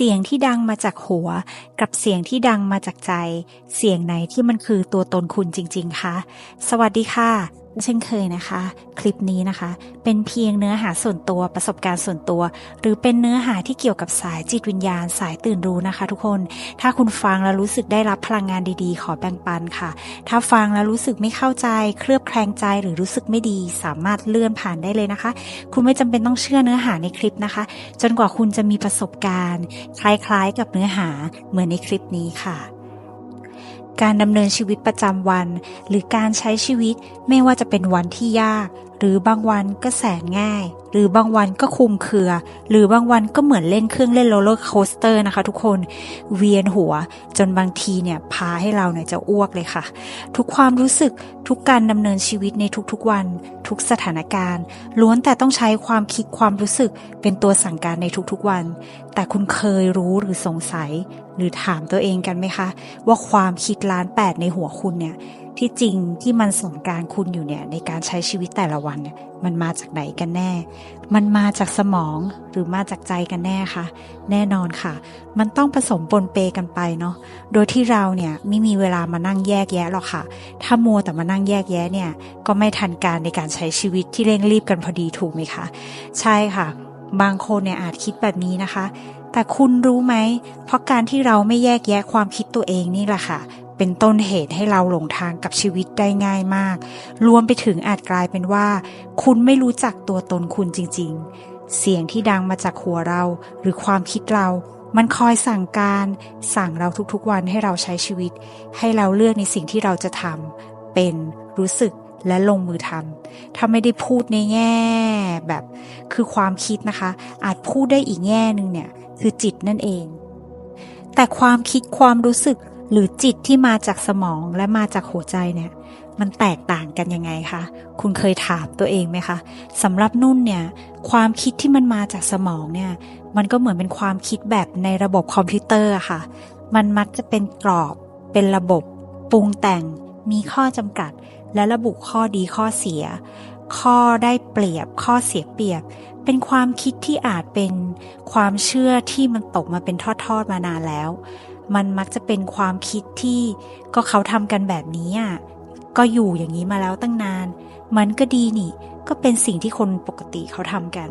เสียงที่ดังมาจากหัว กับเสียงที่ดังมาจากใจ เสียงไหนที่มันคือตัวตนคุณจริง ๆ คะ สวัสดีค่ะ เช่นเคยนะคะ คลิปนี้นะคะ เป็นเพียงเนื้อหาส่วนตัวประสบการณ์ส่วนตัว หรือเป็นเนื้อหาที่เกี่ยวกับสายจิตวิญญาณสายตื่นรู้นะคะ ทุกคนถ้าคุณฟังแล้วรู้สึกได้รับพลังงานดีๆ ขอแบ่งปันค่ะ ถ้าฟังแล้วรู้สึกไม่เข้าใจ เคลือบแคลงใจหรือรู้สึกไม่ดี สามารถเลื่อนผ่านได้เลยนะคะ คุณไม่จำเป็นต้องเชื่อเนื้อหาในคลิปนะคะ จนกว่าคุณจะมีประสบการณ์ คล้ายๆ กับเนื้อหาเหมือนในคลิปนี้ค่ะ การดำเนินชีวิตประจำวัน หรือการใช้ชีวิตไม่ว่าจะเป็นวันที่ยาก หรือบางวันก็แสนง่าย หรือบางวันก็คุมเครือ หรือบางวันก็เหมือนเล่นเครื่องเล่นโรลเลอร์โคสเตอร์นะคะทุกคนเวียนหัว จนบางทีเนี่ยพาให้เราเนี่ยจะอ้วกเลยค่ะ ทุกความรู้สึกทุกการดำเนินชีวิตในทุกๆวัน ทุกสถานการณ์ ล้วนแต่ต้องใช้ความคิดความรู้สึกเป็นตัวสั่งการในทุกๆวัน แต่คุณเคยรู้หรือสงสัย หรือถามตัวเองกันไหมคะ ว่าความคิดล้านแปดในหัวคุณเนี่ย ที่จริงที่มันส่งการคุณอยู่เนี่ยในการใช้ชีวิตแต่ละวันเนี่ยมันมาจากไหนกันแน่ มันมาจากสมองหรือมาจากใจกันแน่คะแน่นอนค่ะ มันต้องผสมปนเปกันไปเนาะโดยที่เราเนี่ยไม่มีเวลามานั่งแยกแยะหรอกค่ะ ถ้ามัวแต่มานั่งแยกแยะเนี่ยก็ไม่ทันการในการใช้ชีวิตที่เร่งรีบกันพอดีถูกไหมคะใช่ค่ะ บางคนเนี่ยอาจคิดแบบนี้นะคะแต่คุณรู้ไหม เพราะการที่เราไม่แยกแยะความคิดตัวเองนี่แหละค่ะ เป็นต้นเหตุให้เราหลงทางกับชีวิตได้ง่ายมาก รวมไปถึงอาจกลายเป็นว่า คุณไม่รู้จักตัวตนคุณจริง ๆ เสียงที่ดังมาจากหัวเรา หรือความคิดเรา มันคอยสั่งการ สั่งเราทุกๆวันให้เราใช้ชีวิต ให้เราเลือกในสิ่งที่เราจะทำเป็นรู้สึกและลงมือทำถ้าไม่ได้พูดในแง่แบบคือความคิดนะคะ อาจพูดได้อีกแง่หนึ่งเนี่ย คือจิตนั่นเอง แต่ความคิดความรู้สึก หรือจิตที่มาจากสมองและมาจากหัวใจเนี่ย มันแตกต่างกันยังไงคะคุณเคยถามตัวเองไหมคะสำหรับนุ่นเนี่ย ความคิดที่มันมาจากสมองเนี่ย มันก็เหมือนเป็นความคิดแบบในระบบคอมพิวเตอร์อะค่ะ มันมักจะเป็นกรอบเป็นระบบปรุงแต่งมีข้อจำกัด และระบุข้อดีข้อเสีย ข้อได้เปรียบ ข้อเสียเปรียบ เป็นความคิดที่อาจเป็นความเชื่อที่มันตกมาเป็นทอดๆมานานแล้ว มันมักจะเป็นความคิดที่ก็เขาทำกันแบบนี้อะก็อยู่อย่างนี้มาแล้วตั้งนาน มันก็ดีนี่ ก็เป็นสิ่งที่คนปกติเขาทำกัน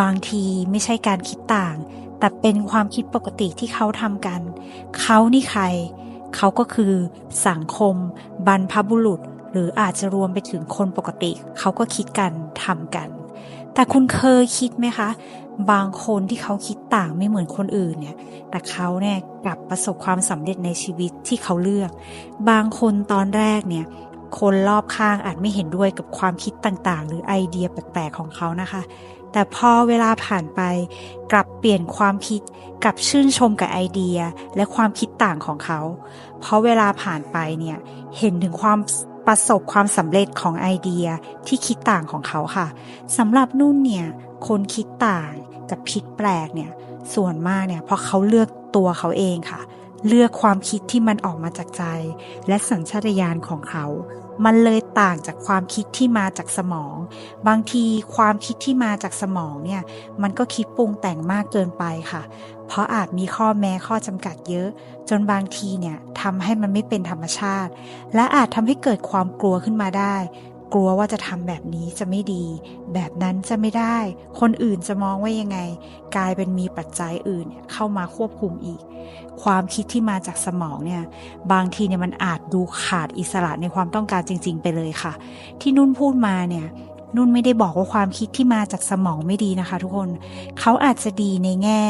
บางทีไม่ใช่การคิดต่าง แต่เป็นความคิดปกติที่เขาทำกัน เขานี่ใคร เขาก็คือสังคม บรรพบุรุษ หรืออาจจะรวมไปถึงคนปกติ เขาก็คิดกันทำกัน แต่คุณเคยคิดไหมคะ บางคนที่เขาคิดต่างไม่เหมือนคนอื่นเนี่ย แต่เขาเนี่ยกลับประสบความสำเร็จในชีวิตที่เขาเลือก บางคนตอนแรกเนี่ย คนรอบข้างอาจไม่เห็นด้วยกับความคิดต่างๆ หรือไอเดียแปลกๆของเขานะคะ แต่พอเวลาผ่านไป กลับเปลี่ยนความคิดกลับชื่นชมกับไอเดียและความคิดต่างของเขา เพราะเวลาผ่านไปเนี่ยเห็นถึงความประสบความสำเร็จของไอเดียที่คิดต่างของเขาค่ะสำหรับนุ่นเนี่ยคนคิดต่าง กับคิดแปลกเนี่ย ส่วนมากเนี่ยเพราะเขาเลือกตัวเขาเองค่ะ เลือกความคิดที่มันออกมาจากใจ และสัญชาตญาณของเขา มันเลยต่างจากความคิดที่มาจากสมอง บางทีความคิดที่มาจากสมองเนี่ย มันก็คิดปรุงแต่งมากเกินไปค่ะ เพราะอาจมีข้อแม้ข้อจำกัดเยอะ จนบางทีเนี่ยทำให้มันไม่เป็นธรรมชาติ และอาจทำให้เกิดความกลัวขึ้นมาได้ กลัวว่าจะทำแบบนี้จะไม่ดี แบบนั้นจะไม่ได้ คนอื่นจะมองว่ายังไง กลายเป็นมีปัจจัยอื่นเข้ามาควบคุมอีก ความคิดที่มาจากสมองเนี่ย บางทีเนี่ยมันอาจดูขาดอิสระในความต้องการจริง ๆ ไปเลยค่ะ ที่นุ่นพูดมาเนี่ยนุ่นไม่ได้บอกว่าความคิดที่มาจากสมองไม่ดีนะคะ ทุกคน เขาอาจจะดีในแง่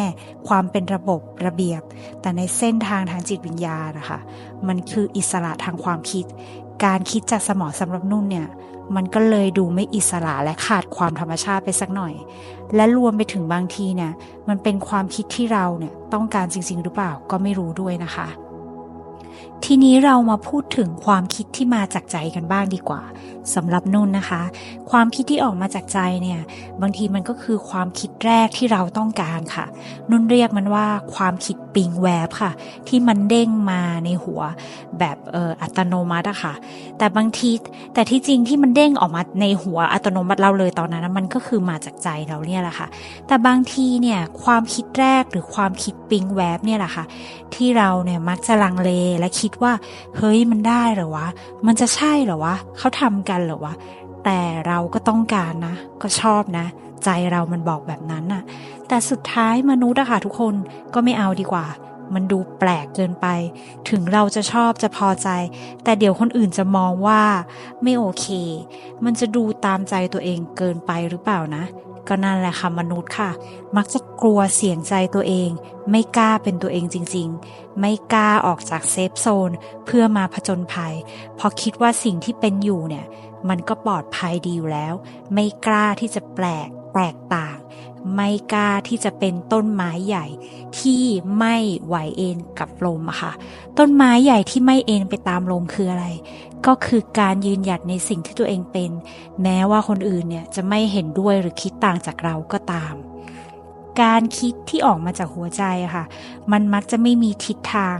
ความเป็นระบบระเบียบ แต่ในเส้นทางทางจิตวิญญาณนะคะ มันคืออิสระทางความคิด การคิดจากสมองสำหรับนุ่นเนี่ย มันก็เลยดูไม่อิสระและขาดความธรรมชาติไปสักหน่อย และรวมไปถึงบางทีเนี่ย มันเป็นความคิดที่เราเนี่ยต้องการจริง ๆ หรือเปล่าก็ไม่รู้ด้วยนะคะ ทีนี้เรามาพูดถึงความคิดที่มาจากใจกันบ้างดีกว่าสำหรับนุ่นนะคะ ความคิดที่ออกมาจากใจเนี่ย บางทีมันก็คือความคิดแรกที่เราต้องการค่ะ นุ่นเรียกมันว่าความคิดปิงแวบค่ะ ที่มันเด้งมาในหัวแบบเอออัตโนมัติอะค่ะ แต่บางทีแต่ที่จริงที่มันเด้งออกมาในหัวอัตโนมัติเราเลยตอนนั้น มันก็คือมาจากใจเราเนี่ยแหละค่ะ แต่บางทีเนี่ยความคิดแรกหรือความคิดปิงแวบเนี่ยแหละค่ะ ที่เราเนี่ยมักจะลังเลและคิดว่า เฮ้ยมันได้เหรอวะ มันจะใช่เหรอวะเขาทำกันเหรอวะ แต่เราก็ต้องการนะ ก็ชอบนะ ใจเรามันบอกแบบนั้นน่ะ แต่สุดท้ายมนุษย์อะค่ะทุกคนก็ไม่เอาดีกว่า มันดูแปลกเกินไป ถึงเราจะชอบจะพอใจ แต่เดี๋ยวคนอื่นจะมองว่า ไม่โอเค มันจะดูตามใจตัวเองเกินไปหรือเปล่านะ ก็นั่นแหละค่ะมนุษย์ค่ะ มักจะกลัวเสี่ยงใจตัวเอง ไม่กล้าเป็นตัวเองจริง ๆ ไม่กล้าออกจากเซฟโซนเพื่อมาผจญภัย เพราะคิดว่าสิ่งที่เป็นอยู่เนี่ย มันก็ปลอดภัยดีอยู่แล้ว ไม่กล้าที่จะแปลกแตกต่าง ไม่กล้าที่จะเป็นต้นไม้ใหญ่ ที่ไม่ไหวเอ็นกับลมอะค่ะ ต้นไม้ใหญ่ที่ไม่เอ็นไปตามลมคืออะไร ก็คือการยืนหยัดในสิ่งที่ตัวเองเป็น แม้ว่าคนอื่นเนี่ยจะไม่เห็นด้วยหรือคิดต่างจากเราก็ตาม การคิดที่ออกมาจากหัวใจค่ะ มันมักจะไม่มีทิศทาง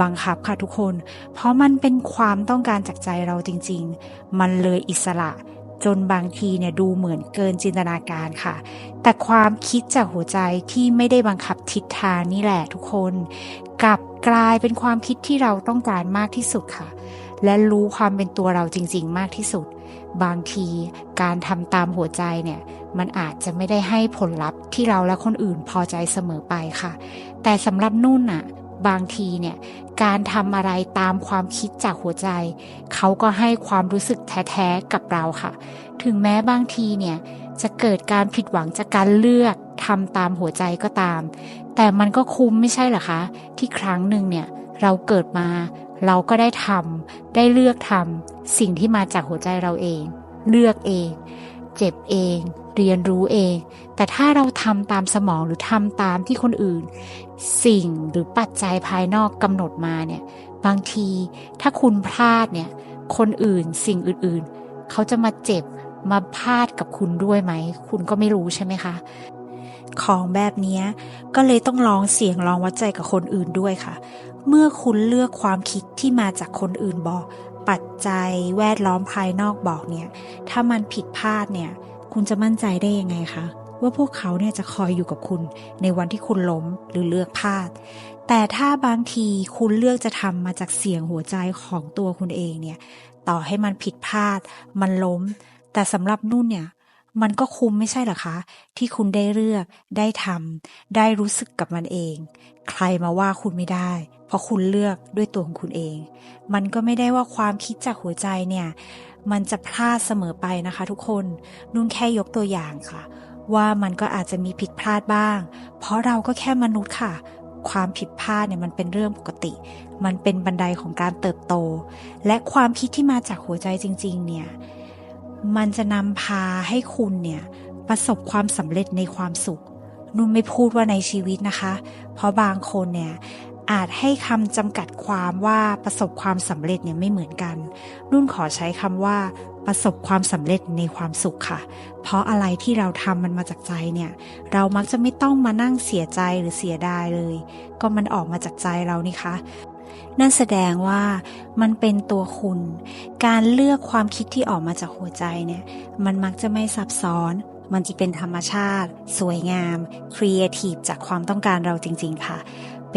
บังคับค่ะทุกคน เพราะมันเป็นความต้องการจากใจเราจริง ๆ มันเลยอิสระจนบางทีเนี่ยดูเหมือนเกินจินตนาการค่ะ แต่ความคิดจากหัวใจที่ไม่ได้บังคับทิศทางนี่แหละทุกคน กลับกลายเป็นความคิดที่เราต้องการมากที่สุดค่ะ และรู้ความเป็นตัวเราจริง ๆ มากที่สุด บางทีการทำตามหัวใจเนี่ย มันอาจจะไม่ได้ให้ผลลัพธ์ที่เราและคนอื่นพอใจเสมอไปค่ะ แต่สำหรับนุ่นน่ะบางทีเนี่ยการทำอะไรตามความคิดจากหัวใจ เขาก็ให้ความรู้สึกแท้ๆกับเราค่ะ ถึงแม้บางทีเนี่ยจะเกิดการผิดหวังจากการเลือกทำตามหัวใจก็ตาม แต่มันก็คุ้มไม่ใช่หรอคะ ที่ครั้งหนึ่งเนี่ยเราเกิดมา เราก็ได้ทำได้เลือกทำสิ่งที่มาจากหัวใจเราเอง เลือกเอง เจ็บเอง เรียนรู้เอง แต่ถ้าเราทำตามสมองหรือทำตามที่คนอื่น สิ่งหรือปัจจัยภายนอกกำหนดมาเนี่ย บางทีถ้าคุณพลาดเนี่ย คนอื่นสิ่งอื่นๆ เขาจะมาเจ็บมาพลาดกับคุณด้วยไหม คุณก็ไม่รู้ใช่ไหมคะของแบบนี้ก็เลยต้องลองเสียงลองวัดใจกับคนอื่นด้วยค่ะ เมื่อคุณเลือกความคิดที่มาจากคนอื่นบอก ปัจจัยแวดล้อมภายนอกบอกเนี่ย ถ้ามันผิดพลาดเนี่ย คุณจะมั่นใจได้ยังไงคะว่าพวกเขาเนี่ยจะคอยอยู่กับคุณ ในวันที่คุณล้มหรือเลือกพลาด แต่ถ้าบางทีคุณเลือกจะทำมาจากเสียงหัวใจของตัวคุณเองเนี่ย ต่อให้มันผิดพลาด มันล้ม แต่สำหรับนุ่นเนี่ยมันก็คุ้มไม่ใช่หรอคะ ที่คุณได้เลือกได้ทำได้รู้สึกกับมันเอง ใครมาว่าคุณไม่ได้เพราะคุณเลือกด้วยตัวของคุณเอง มันก็ไม่ได้ว่าความคิดจากหัวใจเนี่ย มันจะพลาดเสมอไปนะคะทุกคน นุ่นแค่ยกตัวอย่างค่ะ ว่ามันก็อาจจะมีผิดพลาดบ้าง เพราะเราก็แค่มนุษย์ค่ะ ความผิดพลาดเนี่ยมันเป็นเรื่องปกติ มันเป็นบันไดของการเติบโต และความคิดที่มาจากหัวใจจริง ๆ เนี่ย มันจะนำพาให้คุณเนี่ยประสบความสำเร็จในความสุขนุ่นไม่พูดว่าในชีวิตนะคะ เพราะบางคนเนี่ย อาจให้คำจำกัดความว่าประสบความสำเร็จเนี่ยไม่เหมือนกัน นุ่นขอใช้คำว่าประสบความสำเร็จในความสุขค่ะ เพราะอะไรที่เราทำมันมาจากใจเนี่ย เรามักจะไม่ต้องมานั่งเสียใจหรือเสียดายเลย ก็มันออกมาจากใจเรานี่คะนั่นแสดงว่ามันเป็นตัวคุณ การเลือกความคิดที่ออกมาจากหัวใจเนี่ย มันมักจะไม่ซับซ้อน มันจะเป็นธรรมชาติ สวยงาม ครีเอทีฟจากความต้องการเราจริง ๆ ค่ะ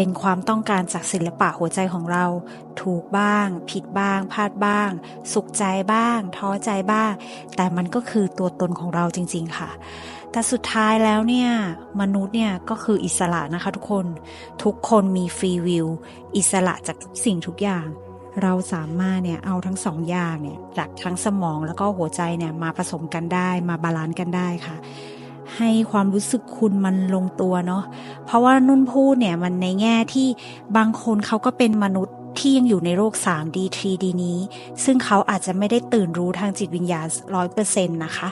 เป็นความต้องการจากศิลปะหัวใจของเรา ถูกบ้าง ผิดบ้าง พลาดบ้าง สุขใจบ้าง ท้อใจบ้าง แต่มันก็คือตัวตนของเราจริง ๆ ค่ะ แต่สุดท้ายแล้วเนี่ยมนุษย์เนี่ยก็คืออิสระนะคะทุกคน ทุกคนมีฟรีวิวอิสระจากทุกสิ่งทุกอย่างเราสามารถเนี่ยเอาทั้งสองอย่างเนี่ยจากทั้งสมองแล้วก็หัวใจเนี่ยมาผสมกันได้มาบาลานซ์กันได้ค่ะ ให้ความรู้สึกคุณมันลงตัวเนาะเพราะว่านุ่นพูดเนี่ยมันในแง่ที่บางคนเขาก็เป็นมนุษย์ที่ยังอยู่ในโลก 3D 3D นี้ ซึ่งเขาอาจจะไม่ได้ตื่นรู้ทางจิตวิญญาณร้อยเปอร์เซ็นต์นะคะ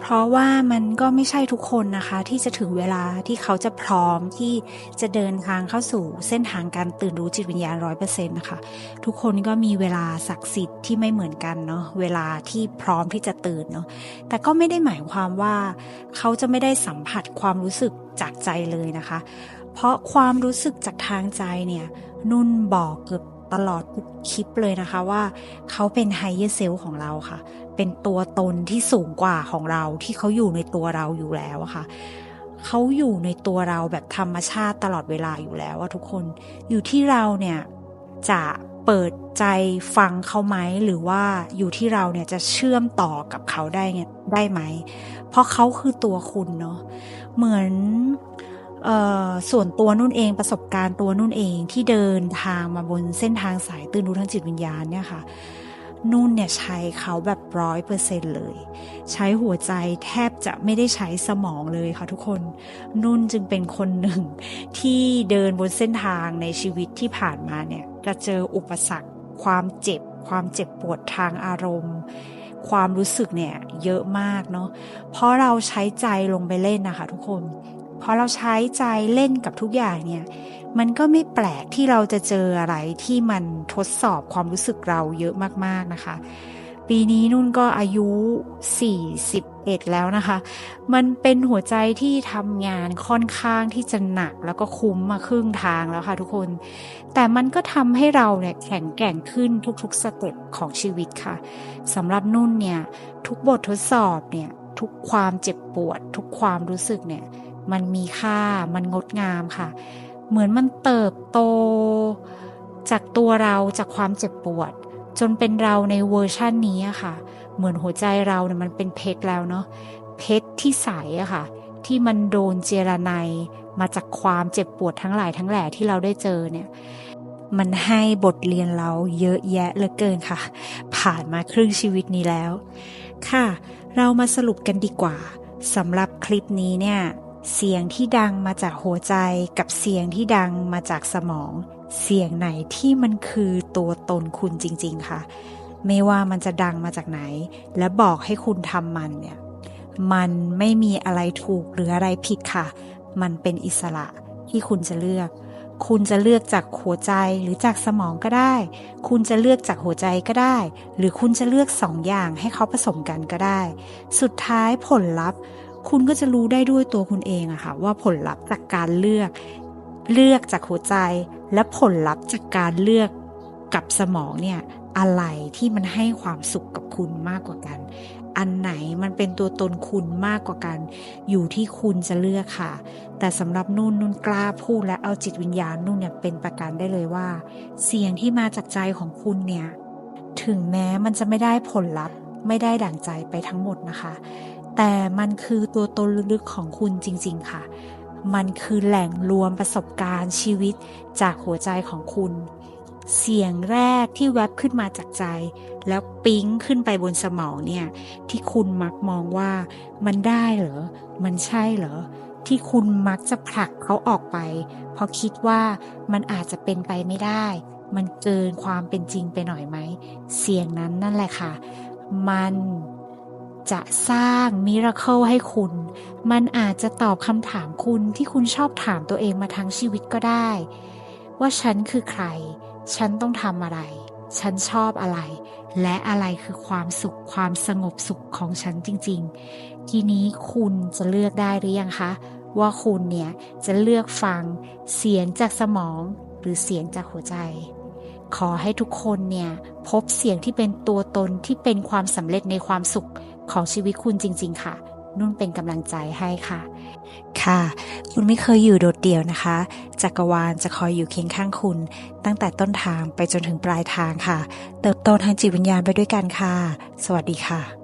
เพราะว่ามันก็ไม่ใช่ทุกคนนะคะ ที่จะถึงเวลาที่เขาจะพร้อมที่จะเดินทางเข้าสู่เส้นทางการตื่นรู้จิตวิญญาณร้อยเปอร์เซ็นต์นะคะ ทุกคนก็มีเวลาศักดิ์สิทธิ์ที่ไม่เหมือนกันเนาะเวลาที่พร้อมที่จะตื่นเนาะแต่ก็ไม่ได้หมายความว่าเขาจะไม่ได้สัมผัสความรู้สึกจากใจเลยนะคะ เพราะความรู้สึกจากทางใจเนี่ยนุ่นบอกเกือบ ตลอดทุกคลิปเลยนะคะว่าเขาเป็นไฮเออร์เซลของเราค่ะ เป็นตัวตนที่สูงกว่าของเราที่เขาอยู่ในตัวเราอยู่แล้วอะค่ะเขาอยู่ในตัวเราแบบธรรมชาติตลอดเวลาอยู่แล้วว่าทุกคนอยู่ที่เราเนี่ยจะเปิดใจฟังเขาไหมหรือว่าอยู่ที่เราเนี่ยจะเชื่อมต่อกับเขาได้ไงได้ไหม เพราะเขาคือตัวคุณเนาะเหมือน ส่วนตัวนุ่นเองประสบการณ์ตัวนุ่นเองที่เดินทางมาบนเส้นทางสายตื่นรู้ทางจิตวิญญาณเนี่ยค่ะนุ่นเนี่ยใช้เขาแบบร้อยเปอร์เซ็นเลย ใช้หัวใจแทบจะไม่ได้ใช้สมองเลยค่ะทุกคน นุ่นจึงเป็นคนหนึ่ง ที่เดินบนเส้นทางในชีวิตที่ผ่านมาเนี่ยจะเจออุปสรรค ความเจ็บ ความเจ็บปวดทางอารมณ์ ความรู้สึกเนี่ยเยอะมากเนาะเพราะเราใช้ใจลงไปเล่นนะคะทุกคน พอเราใช้ใจเล่นกับทุกอย่างเนี่ย มันก็ไม่แปลกที่เราจะเจออะไรที่มันทดสอบความรู้สึกเราเยอะมากๆนะคะ ปีนี้นุ่นก็อายุ 41 แล้วนะคะ มันเป็นหัวใจที่ทำงานค่อนข้างที่จะหนักแล้วก็คุ้มมาครึ่งทางแล้วค่ะทุกคน แต่มันก็ทำให้เราเนี่ยแข็งแกร่งขึ้นทุกๆสเต็ปของชีวิตค่ะสำหรับนุ่นเนี่ยทุกบททดสอบเนี่ยทุกความเจ็บปวด ทุกความรู้สึกเนี่ย มันมีค่า มันงดงามค่ะ เหมือนมันเติบโต จากตัวเราจากความเจ็บปวด จนเป็นเราในเวอร์ชั่นนี้ค่ะ เหมือนหัวใจเราเนี่ยมันเป็นเพชรแล้วเนาะ เพชรที่ใสอะค่ะ ที่มันโดนเจรไนมาจากความเจ็บปวดทั้งหลายทั้งแหล่ที่เราได้เจอเนี่ย มันให้บทเรียนเราเยอะแยะเหลือเกินค่ะ ผ่านมาครึ่งชีวิตนี้แล้ว ค่ะ เรามาสรุปกันดีกว่าสำหรับคลิปนี้เนี่ย เสียงที่ดังมาจากหัวใจกับเสียงที่ดังมาจากสมอง เสียงไหนที่มันคือตัวตนคุณจริง ๆ ค่ะ ไม่ว่ามันจะดังมาจากไหน และบอกให้คุณทำมันเนี่ย มันไม่มีอะไรถูกหรืออะไรผิดค่ะ มันเป็นอิสระที่คุณจะเลือก คุณจะเลือกจากหัวใจหรือจากสมองก็ได้ คุณจะเลือกจากหัวใจก็ได้ หรือคุณจะเลือกสองอย่างให้เขาผสมกันก็ได้ สุดท้ายผลลัพธ์ คุณก็จะรู้ได้ด้วยตัวคุณเองอะค่ะว่าผลลัพธ์จากการเลือก เลือกจากหัวใจ และผลลัพธ์จากการเลือกกับสมองเนี่ยอะไรที่มันให้ความสุขกับคุณมากกว่ากัน อันไหนมันเป็นตัวตนคุณมากกว่ากัน อยู่ที่คุณจะเลือกค่ะ แต่สำหรับนุ่นนุ่นกล้าพูดและเอาจิตวิญญาณนุ่นเนี่ยเป็นประกันได้เลยว่า เสียงที่มาจากใจของคุณเนี่ยถึงแม้มันจะไม่ได้ผลลัพธ์ไม่ได้ดั่งใจไปทั้งหมดนะคะ แต่มันคือตัวตนลึกๆของคุณจริง ๆ ค่ะ มันคือแหล่งรวมประสบการณ์ชีวิตจากหัวใจของคุณ เสียงแรกที่แวบขึ้นมาจากใจ แล้วปิ๊งขึ้นไปบนสมองเนี่ย ที่คุณมักมองว่ามันได้เหรอ มันใช่เหรอ ที่คุณมักจะผลักเขาออกไป เพราะคิดว่ามันอาจจะเป็นไปไม่ได้ มันเกินความเป็นจริงไปหน่อยไหม เสียงนั้นนั่นแหละค่ะ มัน จะสร้างมิราเคิลให้คุณ มันอาจจะตอบคำถามคุณที่คุณชอบถามตัวเองมาทั้งชีวิตก็ได้ ว่าฉันคือใคร ฉันต้องทำอะไร ฉันชอบอะไร และอะไรคือความสุขความสงบสุขของฉันจริง ๆ ทีนี้คุณจะเลือกได้หรือยังคะ ว่าคุณเนี่ยจะเลือกฟังเสียงจากสมอง หรือเสียงจากหัวใจขอให้ทุกคนเนี่ย พบเสียงที่เป็นตัวตนที่เป็นความสำเร็จในความสุข ของชีวิตคุณจริง ๆ ค่ะ นุ่นเป็นกำลังใจให้ค่ะ ค่ะ คุณไม่เคยอยู่โดดเดี่ยวนะคะ จักรวาลจะคอยอยู่เคียงข้างคุณ ตั้งแต่ต้นทางไปจนถึงปลายทางค่ะ เติบโตทางจิตวิญญาณไปด้วยกันค่ะ สวัสดีค่ะ